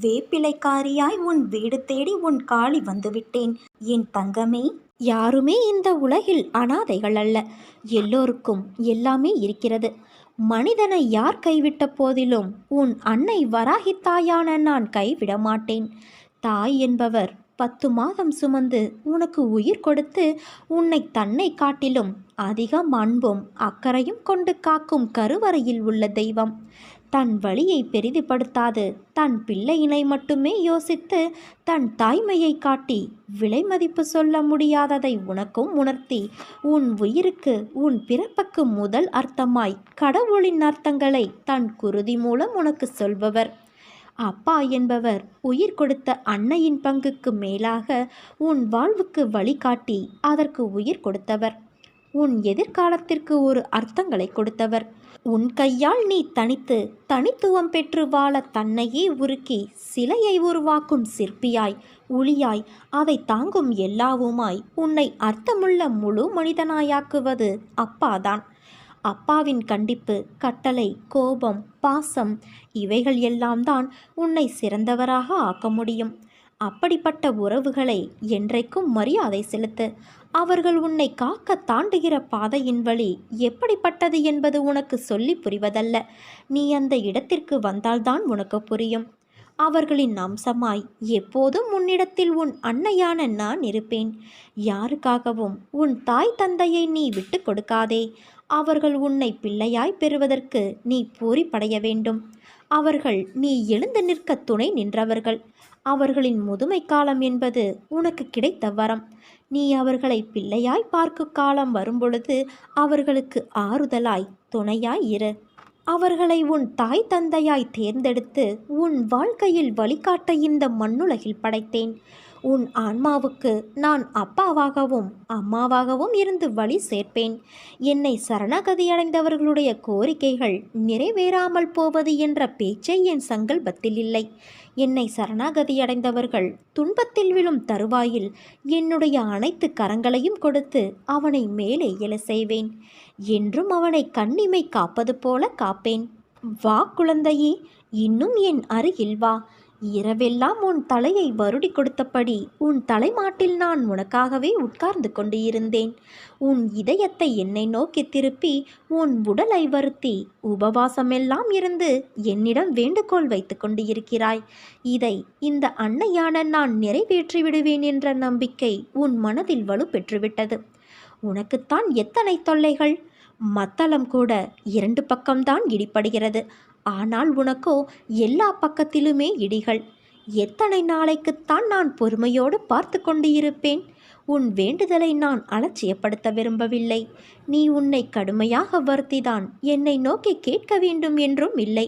வேப்பிலைக்காரியாய் உன் வீடு தேடி உன் காளி வந்துவிட்டேன். என் தங்கமே யாருமே இந்த உலகில் அனாதைகள் அல்ல. எல்லோருக்கும் எல்லாமே இருக்கிறது. மனிதனை யார் கைவிட்ட போதிலும் உன் அன்னை வராகி தாயான நான் கைவிட மாட்டேன். தாய் என்பவர் பத்து மாதம் சுமந்து உனக்கு உயிர் கொடுத்து உன்னை தன்னை காட்டிலும் அதிகம் அன்பும் அக்கறையும் கொண்டு காக்கும் கருவறையில் உள்ள தெய்வம். தன் வழியை பெரிதுபடுத்தாது. தன் பிள்ளையினை மட்டுமே யோசித்து தன் தாய்மையை காட்டி விலை மதிப்பு சொல்ல முடியாததை உனக்கும் உணர்த்தி உன் உயிருக்கு உன் பிறப்புக்கு முதல் அர்த்தமாய் கடவுளின் அர்த்தங்களை தன் குருதி மூலம் உனக்கு சொல்பவர். அப்பா என்பவர் உயிர் கொடுத்த அன்னையின் பங்குக்கு மேலாக உன் வாழ்வுக்கு வழிகாட்டி அதற்கு உயிர் கொடுத்தவர். உன் எதிர்காலத்திற்கு ஒரு அர்த்தங்களை கொடுத்தவர். உன் கையால் நீ தனித்து தனித்துவம் பெற்று வாழ தன்னையே உருக்கி சிலையை உருவாக்கும் சிற்பியாய் உளியாய் அதை தாங்கும் எல்லாவுமாய் உன்னை அர்த்தமுள்ள முழு மனிதனாயாக்குவது அப்பாதான். அப்பாவின் கண்டிப்பு கட்டளை கோபம் பாசம் இவைகள் எல்லாம் தான் உன்னை சிறந்தவராக ஆக்க முடியும். அப்படிப்பட்ட உறவுகளை என்றைக்கும் மரியாதை செலுத்து. அவர்கள் உன்னை காக்க தாண்டுகிற பாதையின் வழி எப்படிப்பட்டது என்பது உனக்கு சொல்லி புரிவதல்ல. நீ அந்த இடத்திற்கு வந்தால்தான் உனக்கு புரியும். அவர்களின் அம்சமாய் எப்போதும் உன்னிடத்தில் உன் அன்னையான நான் இருப்பேன். யாருக்காகவும் உன் தாய் தந்தையை நீ விட்டு கொடுக்காதே. அவர்கள் உன்னை பிள்ளையாய் பெறுவதற்கு நீ பூரிப்படைய வேண்டும். அவர்கள் நீ எழுந்து நிற்க துணை நின்றவர்கள். அவர்களின் முதுமை காலம் என்பது உனக்கு கிடைத்த வரம். நீ அவர்களை பிள்ளையாய் பார்க்கும் காலம் வரும்பொழுது அவர்களுக்கு ஆறுதலாய் துணையாய் இரு. அவர்களை உன் தாய் தந்தையாய் தேர்ந்தெடுத்து உன் வாழ்க்கையில் வழிகாட்ட இந்த மண்ணுலகில் படைத்தேன். உன் ஆன்மாவுக்கு நான் அப்பாவாகவும் அம்மாவாகவும் இருந்து வழி சேர்ப்பேன். என்னை சரணகதியடைந்தவர்களுடைய கோரிக்கைகள் நிறைவேறாமல் போவது என்ற பேச்சை என் சங்கல்பத்தில் இல்லை. என்னை சரணாகதியடைந்தவர்கள் துன்பத்தில் விழும் தருவாயில் என்னுடைய அனைத்து கரங்களையும் கொடுத்து அவனை மேலே எழ செய்வேன். என்றும் அவனை கண்ணிமை காப்பது போல காப்பேன். வா குழந்தையே இன்னும் என் அருகில் வா. இரவெல்லாம் உன் தலையை வருடி கொடுத்தபடி உன் தலைமாட்டில் நான் உனக்காகவே உட்கார்ந்து கொண்டு இருந்தேன். உன் இதயத்தை என்னை நோக்கி திருப்பி உன் உடலை வருத்தி உபவாசமெல்லாம் இருந்து என்னிடம் வேண்டுகோள் வைத்து கொண்டு இருக்கிறாய். இதை இந்த அன்னையான நான் நிறைவேற்றி விடுவேன் என்ற நம்பிக்கை உன் மனதில் வலு பெற்றுவிட்டது உனக்குத்தான் எத்தனை தொல்லைகள்? மத்தளம் கூட இரண்டு பக்கம்தான் இடிப்படுகிறது ஆனால் உனக்கோ எல்லா பக்கத்திலுமே இடிகள். எத்தனை நாளைக்குத்தான் நான் பொறுமையோடு பார்த்து கொண்டு இருப்பேன் உன் வேண்டுதலை நான் அலட்சியப்படுத்த விரும்பவில்லை. நீ உன்னை கடுமையாக வருத்திதான் என்னை நோக்கி கேட்க வேண்டும் என்றும் இல்லை.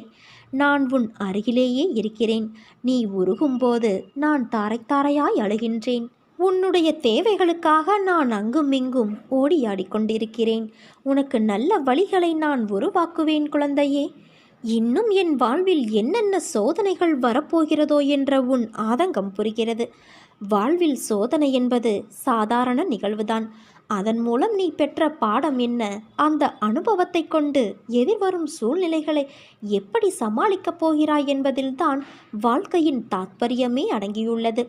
நான் உன் அருகிலேயே இருக்கிறேன். நீ உருகும்போது நான் தாரை தாரையாய் அழுகின்றேன். உன்னுடைய தேவைகளுக்காக நான் அங்கும் இங்கும் ஓடியாடிக்கொண்டிருக்கிறேன் உனக்கு நல்ல வழிகளை நான் உருவாக்குவேன் குழந்தையே. இன்னும் என் வாழ்வில் என்னென்ன சோதனைகள் வரப்போகிறதோ என்ற உன் ஆதங்கம் புரிகிறது. வாழ்வில் சோதனை என்பது சாதாரண நிகழ்வுதான். அதன் மூலம் நீ பெற்ற பாடம் என்ன? அந்த அனுபவத்தை கொண்டு எதிர்வரும் சூழ்நிலைகளை எப்படி சமாளிக்கப் போகிறாய் என்பதில்தான் வாழ்க்கையின் தாத்பரியமே அடங்கியுள்ளது.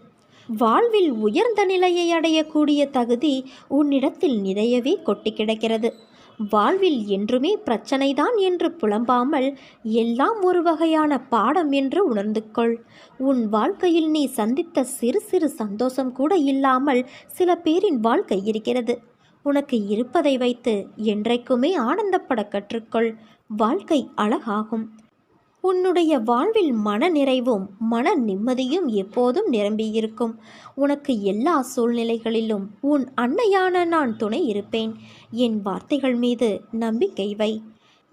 வாழ்வில் உயர்ந்த நிலையை அடையக்கூடிய தகுதி உன்னிடத்தில் நிறையவே கொட்டி கிடக்கிறது. வாழ்வில் என்றுமே பிரச்சனைதான் என்று புலம்பாமல் எல்லாம் ஒரு வகையான பாடம் என்று உணர்ந்து கொள். உன் வாழ்க்கையில் நீ சந்தித்த சிறு சிறு சந்தோஷம் கூட இல்லாமல் சில பேரின் வாழ்க்கை இருக்கிறது. உனக்கு இருப்பதை வைத்து என்றைக்குமே ஆனந்தப்பட கற்றுக்கொள். வாழ்க்கை அழகாகும். உன்னுடைய வாழ்வில் மன நிறைவும் மன நிம்மதியும் எப்போதும் நிரம்பியிருக்கும். உனக்கு எல்லா சூழ்நிலைகளிலும் உன் அன்னையான நான் துணை இருப்பேன். என் வார்த்தைகள் மீது நம்பிக்கை வை.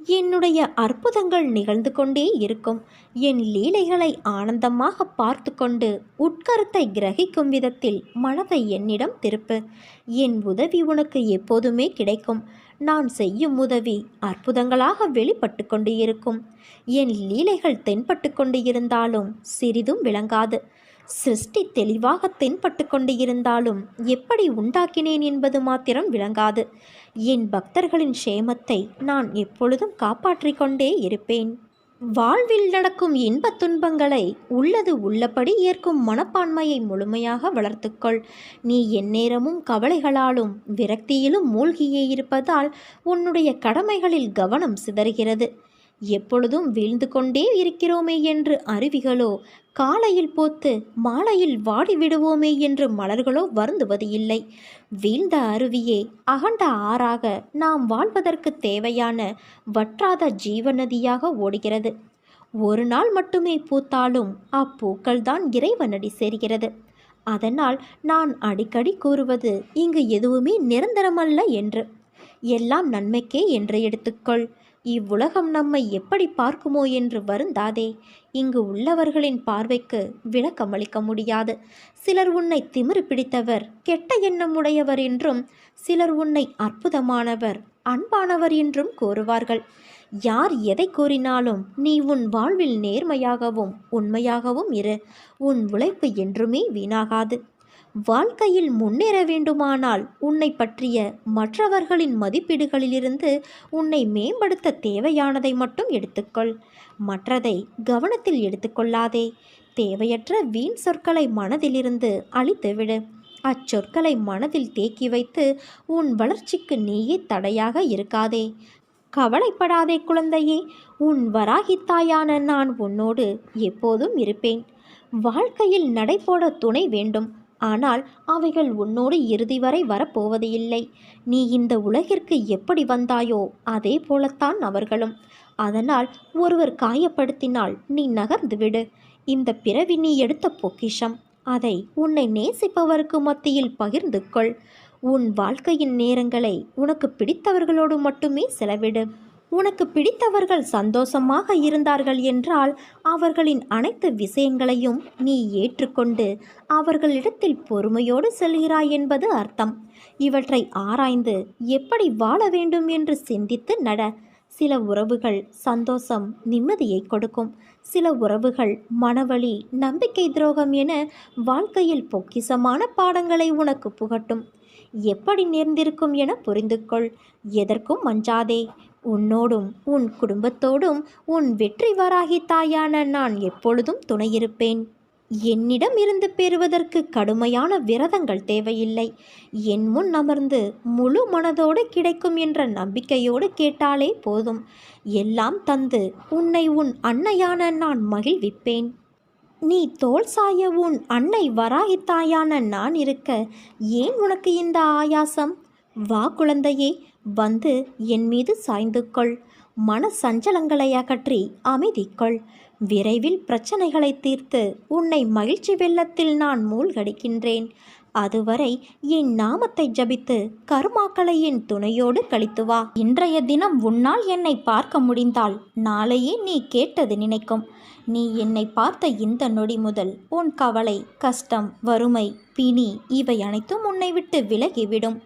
என்னுடைய அற்புதங்கள் நிகழ்ந்து கொண்டே இருக்கும். என் லீலைகளை ஆனந்தமாக பார்த்து கொண்டு உட்கருத்தை கிரகிக்கும் விதத்தில் மனதை என்னிடம் திருப்பு. என் உதவி உனக்கு எப்போதுமே கிடைக்கும். நான் செய்யும் உதவி அற்புதங்களாக வெளிப்பட்டு கொண்டு இருக்கும் என் லீலைகள் தென்பட்டு கொண்டு இருந்தாலும் சிறிதும் விளங்காது. சிருஷ்டி தெளிவாக தென்பட்டு கொண்டு இருந்தாலும் எப்படி உண்டாக்கினேன் என்பது மாத்திரம் விளங்காது. என் பக்தர்களின் க்ஷேமத்தை நான் எப்பொழுதும் காப்பாற்றிக் கொண்டே இருப்பேன். வாழ்வில் நடக்கும் இன்பத் துன்பங்களை உள்ளது உள்ளபடி ஏற்கும் மனப்பான்மையை முழுமையாக வளர்த்துக்கொள். நீ எந்நேரமும் கவலைகளாலும் விரக்தியிலும் மூழ்கியே இருப்பதால் உன்னுடைய கடமைகளில் கவனம் சிதறுகிறது. எப்பொழுதும் வீழ்ந்து கொண்டே இருக்கிறோமே என்று அருவிகளோ காலையில் போத்து மாலையில் வாடி விடுவோமே என்று மலர்களோ வருந்துவது இல்லை. வீழ்ந்த அருவியே அகண்ட ஆறாக நாம் வாழ்வதற்கு தேவையான வற்றாத ஜீவநதியாக ஓடுகிறது. ஒரு நாள் மட்டுமே பூத்தாலும் அப்பூக்கள்தான் இறைவனடி சேர்கிறது. அதனால் நான் அடிக்கடி கூறுவது இங்கு எதுவுமே நிரந்தரமல்ல என்று. எல்லாம் நன்மைக்கே என்று எடுத்துக்கொள். இவ்வுலகம் நம்மை எப்படி பார்க்குமோ என்று வருந்தாதே. இங்கு உள்ளவர்களின் பார்வைக்கு விளக்கமளிக்க முடியாது. சிலர் உன்னை திமிரு பிடித்தவர் கெட்ட எண்ணம் உடையவர் என்றும் சிலர் உன்னை அற்புதமானவர் அன்பானவர் என்றும் கூறுவார்கள். யார் எதை கூறினாலும் நீ உன் வாழ்வில் நேர்மையாகவும் உண்மையாகவும் இரு. உன் உழைப்பு என்றுமே வீணாகாது. வாழ்க்கையில் முன்னேற வேண்டுமானால் உன்னை பற்றிய மற்றவர்களின் மதிப்பீடுகளிலிருந்து உன்னை மேம்படுத்த தேவையானதை மட்டும் எடுத்துக்கொள். மற்றதை கவனத்தில் எடுத்துக்கொள்ளாதே. தேவையற்ற வீண் சொற்களை மனதிலிருந்து அழித்துவிடு. அச்சொற்களை மனதில் தேக்கி வைத்து உன் வளர்ச்சிக்கு நீயே தடையாக இருக்காதே. கவலைப்படாதே குழந்தையே. உன் வராகித்தாயான நான் உன்னோடு எப்போதும் இருப்பேன். வாழ்க்கையில் நடைபோட துணை வேண்டும். ஆனால் அவைகள் உன்னோடு இறுதி வரை வரப்போவது இல்லை நீ இந்த உலகிற்கு எப்படி வந்தாயோ அதே போலத்தான் அவர்களும். அதனால் ஒருவர் காயப்படுத்தினால் நீ நகர்ந்து விடு. இந்த பிறவி நீ எடுத்த பொக்கிஷம். அதை உன்னை நேசிப்பவருக்கு மத்தியில் பகிர்ந்து கொள் உன் வாழ்க்கையின் நேரங்களை உனக்கு பிடித்தவர்களோடு மட்டுமே செலவிடு. உனக்கு பிடித்தவர்கள் சந்தோஷமாக இருந்தார்கள் என்றால் அவர்களின் அனைத்து விஷயங்களையும் நீ ஏற்றுக்கொண்டு அவர்களிடத்தில் பொறுமையோடு செல்கிறாய் என்பது அர்த்தம். இவற்றை ஆராய்ந்து எப்படி வாழ வேண்டும் என்று சிந்தித்து நட. சில உறவுகள் சந்தோஷம் நிம்மதியை கொடுக்கும். சில உறவுகள் மனவழி நம்பிக்கை துரோகம் என வாழ்க்கையில் பொக்கிசமான பாடங்களை உனக்கு புகட்டும். எப்படி நேர்ந்திருக்கும் என புரிந்து கொள் எதற்கும் மஞ்சாதே. உன்னோடும் உன் குடும்பத்தோடும் உன் வெற்றி வராகி தாயான நான் எப்பொழுதும் துணையிருப்பேன். என்னிடம் இருந்து பெறுவதற்கு கடுமையான விரதங்கள் தேவையில்லை. என் முன் அமர்ந்து முழு மனதோடு கிடைக்கும் என்ற நம்பிக்கையோடு கேட்டாலே போதும். எல்லாம் தந்து உன்னை உன் அன்னையான நான் மகிழ்விப்பேன். நீ தோல் சாய உன் அன்னை வராகித்தாயான நான் இருக்க ஏன் உனக்கு இந்த ஆயாசம்? வா குழந்தையே வந்து என் மீது சாய்ந்து கொள். மன சஞ்சலங்களை அகற்றி அமைதிக்கொள் விரைவில் பிரச்சனைகளை தீர்த்து உன்னை மகிழ்ச்சி வெள்ளத்தில் நான் மூழ்கடிக்கின்றேன். அதுவரை என் நாமத்தை ஜபித்து கருமாக்களை என் துணையோடு கழித்து வா. இன்றைய தினம் உன்னால் என்னை பார்க்க முடிந்தால் நாளையே நீ கேட்டது நினைக்கும். நீ என்னை பார்த்த இந்த நொடி முதல் உன் கவலை கஷ்டம் வறுமை பிணி இவை அனைத்தும் உன்னை விட்டு விலகிவிடும்.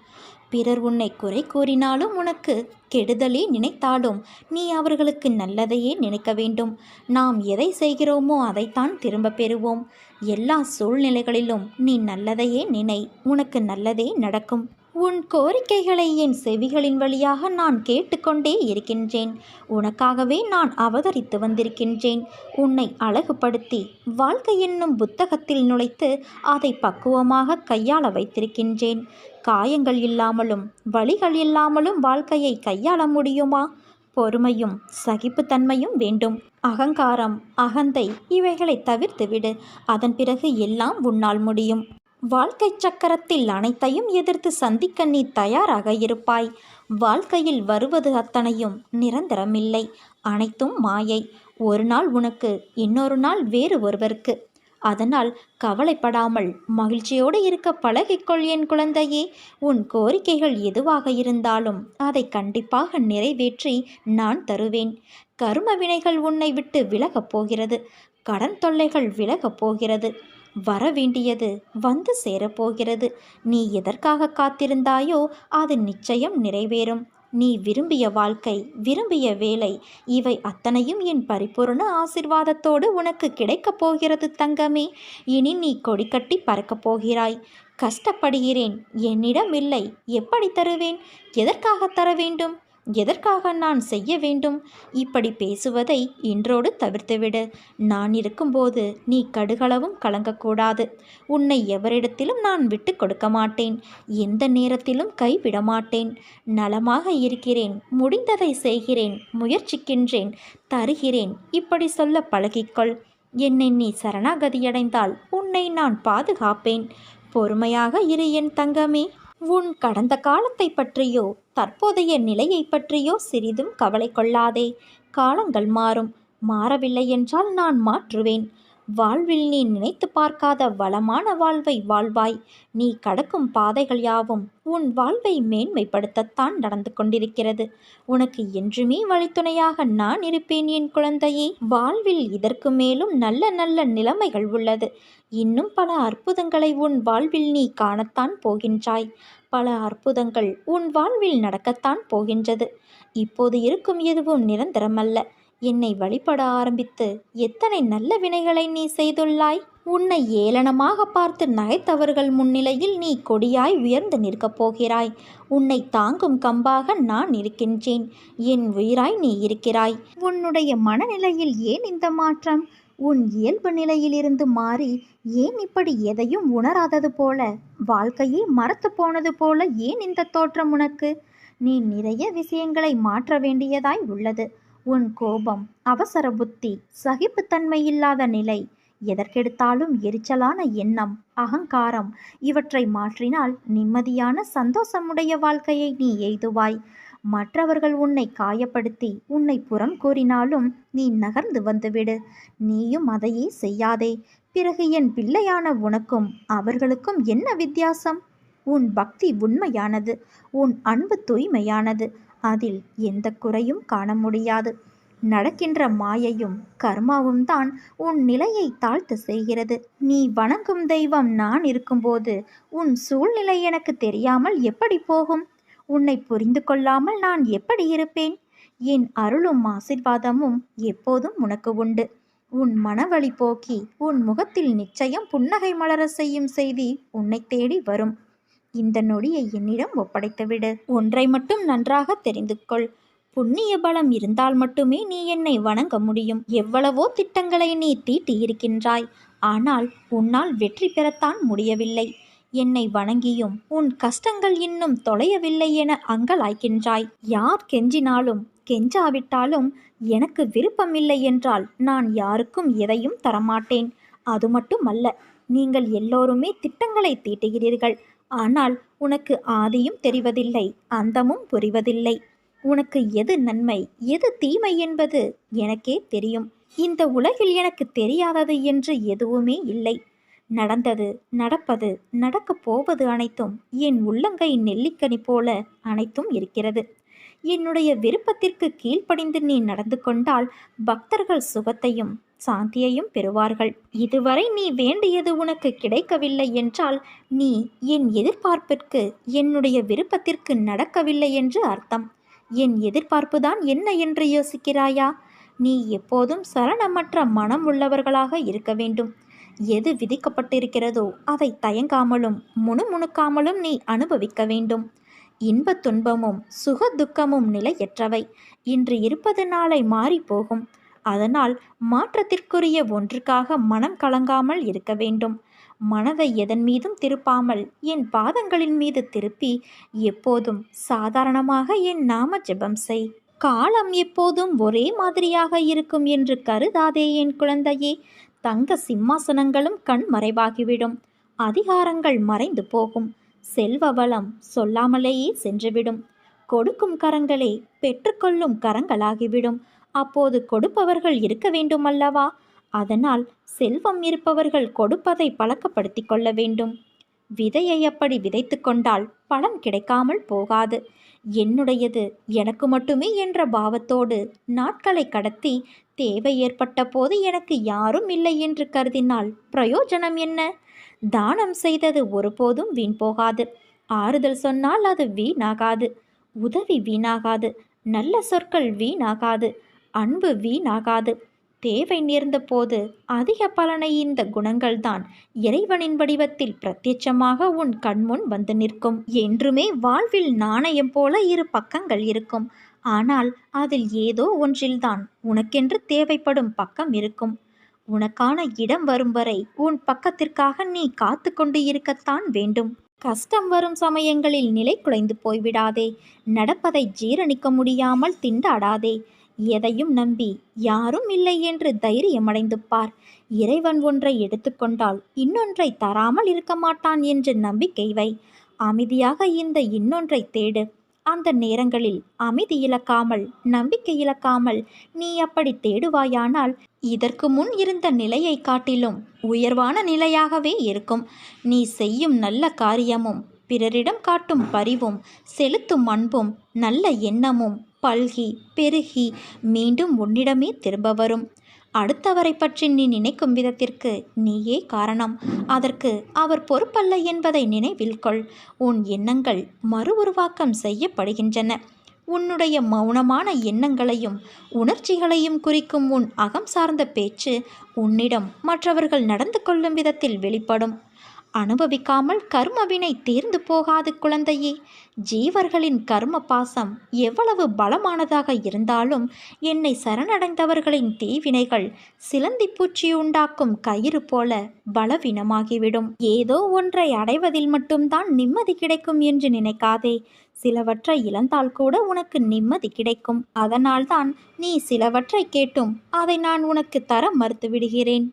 பிறர் உன்னை குறை கூறினாலும் உனக்கு கெடுதலே நினைத்தாலும் நீ அவர்களுக்கு நல்லதையே நினைக்க வேண்டும். நாம் எதை செய்கிறோமோ அதைத்தான் திரும்ப பெறுவோம். எல்லா சூழ்நிலைகளிலும் நீ நல்லதையே நினை. உனக்கு நல்லதே நடக்கும். உன் கோரிக்கைகளை என் செவிகளின் வழியாக நான் கேட்டுக்கொண்டே இருக்கின்றேன். உனக்காகவே நான் அவதரித்து வந்திருக்கின்றேன். உன்னை அழகுபடுத்தி வாழ்க்கை என்னும் புத்தகத்தில் நுழைத்து அதை பக்குவமாக கையாள வைத்திருக்கின்றேன். காயங்கள் இல்லாமலும் வழிகள் இல்லாமலும் வாழ்க்கையை கையாள முடியுமா? பொறுமையும் சகிப்புத்தன்மையும் வேண்டும். அகங்காரம் அகந்தை இவைகளை தவிர்த்துவிடு. அதன் பிறகு எல்லாம் உன்னால் முடியும். வாழ்க்கை சக்கரத்தில் அனைத்தையும் எதிர்த்து சந்திக்க நீ தயாராக இருப்பாய். வாழ்க்கையில் வருவது அத்தனையும் நிரந்தரமில்லை. அனைத்தும் மாயை. ஒரு நாள் உனக்கு இன்னொரு நாள் வேறு ஒருவருக்கு. அதனால் கவலைப்படாமல் மகிழ்ச்சியோடு இருக்க பழகிக்கொள் என் குழந்தையே. உன் கோரிக்கைகள் எதுவாக இருந்தாலும் அதை கண்டிப்பாக நிறைவேற்றி நான் தருவேன். கரும வினைகள் உன்னை விட்டு விலகப் போகிறது. கடன் தொல்லைகள் விலகப் போகிறது. வர வேண்டியது வந்து சேரப்போகிறது. நீ எதற்காக காத்திருந்தாயோ அது நிச்சயம் நிறைவேறும். நீ விரும்பிய வாழ்க்கை விரும்பிய வேலை இவை அத்தனையும் என் பரிபூர்ண ஆசிர்வாதத்தோடு உனக்கு கிடைக்கப் போகிறது தங்கமே. இனி நீ கொடிக்கட்டி பறக்கப் போகிறாய். கஷ்டப்படுகிறேன். என்னிடம் இல்லை. எப்படி தருவேன்? எதற்காக தர வேண்டும் எதற்காக நான் செய்ய வேண்டும்? இப்படி பேசுவதை இன்றோடு தவிர்த்துவிடு. நான் இருக்கும்போது நீ கடுகளவும் கலங்கக்கூடாது. உன்னை எவரிடத்திலும் நான் விட்டு கொடுக்க மாட்டேன். எந்த நேரத்திலும் கைவிட மாட்டேன். நலமாக இருக்கிறேன். முடிந்ததை செய்கிறேன். முயற்சிக்கின்றேன். தருகிறேன். இப்படி சொல்ல பழகிக்கொள். என்னை நீ சரணாகதியடைந்தால் உன்னை நான் பாதுகாப்பேன். பொறுமையாக இரு என் தங்கமே. உன் கடந்த காலத்தை பற்றியோ தற்போதைய நிலையை பற்றியோ சிறிதும் கவலை கொள்ளாதே. காலங்கள் மாறும். மாறவில்லை என்றால் நான் மாற்றுவேன். வாழ்வில் நீ நினைத்து பார்க்காத வளமான வாழ்வை வாழ்வாய். நீ கடக்கும் பாதைகள் யாவும் உன் வாழ்வை மேன்மைப்படுத்தத்தான் நடந்து கொண்டிருக்கிறது. உனக்கு என்றுமே வழித்துணையாக நான் இருப்பேன் என் குழந்தையே. வாழ்வில் இதற்கு மேலும் நல்ல நல்ல நிலைமைகள் உள்ளது. இன்னும் பல அற்புதங்களை உன் வாழ்வில் நீ காணத்தான் போகின்றாய். பல அற்புதங்கள் உன் வாழ்வில் நடக்கத்தான் போகின்றது. இப்போது இருக்கும் எதுவும் நிரந்தரமல்ல. என்னை வழிபட ஆரம்பித்து எத்தனை நல்ல வினைகளை நீ செய்துள்ளாய்? உன்னை ஏளனமாக பார்த்து நகைத்தவர்கள் முன்னிலையில் நீ கொடியாய் உயர்ந்து நிற்கப் போகிறாய். உன்னை தாங்கும் கம்பாக நான் இருக்கின்றேன். என் உயிராய் நீ இருக்கிறாய். உன்னுடைய மனநிலையில் ஏன் இந்த மாற்றம்? உன் இயல்பு நிலையிலிருந்து மாறி ஏன் இப்படி எதையும் உணராதது போல? வாழ்க்கையே மறத்து போனது போல ஏன் இந்த தோற்றம் உனக்கு? நீ நிறைய விஷயங்களை மாற்ற வேண்டியதாய் உள்ளது. உன் கோபம் அவசர புத்தி சகிப்புத்தன்மை இல்லாத நிலை எதற்கெடுத்தாலும் எரிச்சலான எண்ணம் அகங்காரம் இவற்றை மாற்றினால் நிம்மதியான சந்தோஷமுடைய வாழ்க்கையை நீ எய்துவாய். மற்றவர்கள் உன்னை காயப்படுத்தி உன்னை புறம் கூறினாலும் நீ நகர்ந்து வந்துவிடு. நீயும் அதையே செய்யாதே. பிறகு என் பிள்ளையான உனக்கும் அவர்களுக்கும் என்ன வித்தியாசம்? உன் பக்தி உண்மையானது உன் அன்பு தூய்மையானது. அதில் எந்த குறையும் காண முடியாது. நடக்கின்ற மாயையும் கர்மாவும் தான் உன் நிலையை தாழ்த்து செய்கிறது. நீ வணங்கும் தெய்வம் நான் இருக்கும்போது உன் சூழ்நிலை எனக்கு தெரியாமல் எப்படி போகும்? உன்னை புரிந்து கொள்ளாமல் நான் எப்படி இருப்பேன்? என் அருளும் ஆசிர்வாதமும் எப்போதும் உனக்கு உண்டு. உன் மனவழி போக்கி உன் முகத்தில் நிச்சயம் புன்னகை மலர செய்யும் செய்தி உன்னை தேடி வரும். இந்த நொடியை என்னிடம் ஒப்படைத்துவிடு. ஒன்றை மட்டும் நன்றாக தெரிந்து கொள் புண்ணிய பலம் இருந்தால் மட்டுமே நீ என்னை வணங்க முடியும். எவ்வளவோ திட்டங்களை நீ தீட்டி இருக்கின்றாய் ஆனால் உன்னால் வெற்றி பெறத்தான் முடியவில்லை. என்னை வணங்கியும் உன் கஷ்டங்கள் இன்னும் தொலையவில்லை என அங்கலாய்க்கின்றாய். யார் கெஞ்சினாலும் கெஞ்சாவிட்டாலும் எனக்கு விருப்பமில்லை என்றால் நான் யாருக்கும் எதையும் தரமாட்டேன். அது மட்டுமல்ல நீங்கள் எல்லோருமே திட்டங்களை தீட்டுகிறீர்கள். ஆனால் உனக்கு ஆதியும் தெரிவதில்லை அந்தமும் புரிவதில்லை. உனக்கு எது நன்மை எது தீமை என்பது எனக்கே தெரியும். இந்த உலகில் எனக்கு தெரியாதது என்று எதுவுமே இல்லை. நடந்தது நடப்பது நடக்கப் போவது அனைத்தும் என் உள்ளங்கை நெல்லிக்கனி போல அனைத்தும் இருக்கிறது. என்னுடைய விருப்பத்திற்கு கீழ்ப்படிந்து நீ நடந்து கொண்டால் பக்தர்கள் சுகத்தையும் சாந்தியையும் பெறுவார்கள். இதுவரை நீ வேண்டியது உனக்கு கிடைக்கவில்லை என்றால் நீ என் எதிர்பார்ப்பிற்கு என்னுடைய விருப்பத்திற்கு நடக்கவில்லை என்று அர்த்தம். என் எதிர்பார்ப்புதான் என்ன என்று யோசிக்கிறாயா? நீ எப்போதும் சரணமற்ற மனம் உள்ளவர்களாக இருக்க வேண்டும். எது விதிக்கப்பட்டிருக்கிறதோ அதை தயங்காமலும் முணுமுணுக்காமலும் நீ அனுபவிக்க வேண்டும். இன்பத் துன்பமும் சுக துக்கமும் நிலையற்றவை. இன்று இருப்பது நாளை மாறிப்போகும். அதனால் மாற்றத்திற்குரிய ஒன்றுக்காக மனம் கலங்காமல் இருக்க வேண்டும். மனதை எதன் மீதும் திருப்பாமல் என் பாதங்களின் மீது திருப்பி எப்போதும் சாதாரணமாக என் நாம ஜெபம் செய். காலம் எப்போதும் ஒரே மாதிரியாக இருக்கும் என்று கருதாதே என் குழந்தையே. தங்க சிம்மாசனங்களும் கண் மறைவாகிவிடும். அதிகாரங்கள் மறைந்து போகும். செல்வ வளம் சொல்லாமலேயே சென்றுவிடும். கொடுக்கும் கரங்களே பெற்றுக்கொள்ளும் கரங்களாகிவிடும். அப்போது கொடுப்பவர்கள் இருக்க வேண்டுமல்லவா? அதனால் செல்வம் இருப்பவர்கள் கொடுப்பதை பழக்கப்படுத்தி கொள்ள வேண்டும். விதையை அப்படி விதைத்து கொண்டால் பலன் கிடைக்காமல் போகாது. என்னுடையது எனக்கு மட்டுமே என்ற பாவத்தோடு நாட்களை கடத்தி தேவை ஏற்பட்ட போது எனக்கு யாரும் இல்லை என்று கருதினால் பிரயோஜனம் என்ன? தானம் செய்தது ஒருபோதும் வீண் போகாது. ஆறுதல் சொன்னால் அது வீணாகாது. உதவி வீணாகாது. நல்ல சொற்கள் வீணாகாது. அன்பு வீணாகாது. தேவை நேர்ந்த போது அதிக பலனை இந்த குணங்கள்தான் இறைவனின் வடிவத்தில் பிரத்யட்சமாக உன் கண்முன் வந்து நிற்கும். என்றுமே வாழ்வில் நாணயம் போல இரு பக்கங்கள் இருக்கும். ஆனால் அதில் ஏதோ ஒன்றில்தான் உனக்கென்று தேவைப்படும் பக்கம் இருக்கும். உனக்கான இடம் வரும் வரை உன் பக்கத்திற்காக நீ காத்து கொண்டு இருக்கத்தான் வேண்டும். கஷ்டம் வரும் சமயங்களில் நிலை குலைந்து போய்விடாதே. நடப்பதை ஜீரணிக்க முடியாமல் திண்டாடாதே. எதையும் நம்பி யாரும் இல்லை என்று தைரியமடைந்து பார். இறைவன் ஒன்றை எடுத்துக்கொண்டால் இன்னொன்றை தராமல் இருக்க மாட்டான் என்று நம்பிக்கை வை. அமைதியாக இந்த இன்னொன்றை தேடு. அந்த நேரங்களில் அமைதி இழக்காமல் நம்பிக்கை இழக்காமல் நீ அப்படி தேடுவாயானால் இதற்கு முன் இருந்த நிலையை காட்டிலும் உயர்வான நிலையாகவே இருக்கும். நீ செய்யும் நல்ல காரியமும் பிறரிடம் காட்டும் பரிவும் செலுத்தும் அன்பும் நல்ல எண்ணமும் பல்கி பெருகி மீண்டும் உன்னிடமே திரும்ப வரும். அடுத்தவரை பற்றி நீ நினைக்கும் விதத்திற்கு நீயே காரணம். அதற்கு அவர் பொறுப்பல்ல என்பதை நினைவில் கொள். உன் எண்ணங்கள் மறு உருவாக்கம் செய்யப்படுகின்றன. உன்னுடைய மௌனமான எண்ணங்களையும் உணர்ச்சிகளையும் குறிக்கும் உன் அகம் சார்ந்த பேச்சு உன்னிடம் மற்றவர்கள் நடந்து கொள்ளும் விதத்தில் வெளிப்படும். அனுபவிக்காமல் கர்மவினை தீர்ந்து போகாது குழந்தையே. ஜீவர்களின் கர்ம பாசம் எவ்வளவு பலமானதாக இருந்தாலும் என்னை சரணடைந்தவர்களின் தீவினைகள் சிலந்தி பூச்சி உண்டாக்கும் கயிறு போல பலவீனமாகிவிடும். ஏதோ ஒன்றை அடைவதில் மட்டும்தான் நிம்மதி கிடைக்கும் என்று நினைக்காதே. சிலவற்றை இழந்தால் கூட உனக்கு நிம்மதி கிடைக்கும். அதனால்தான் நீ சிலவற்றை கேட்டும். அதை நான் உனக்கு தர மறுத்து விடுகிறேன்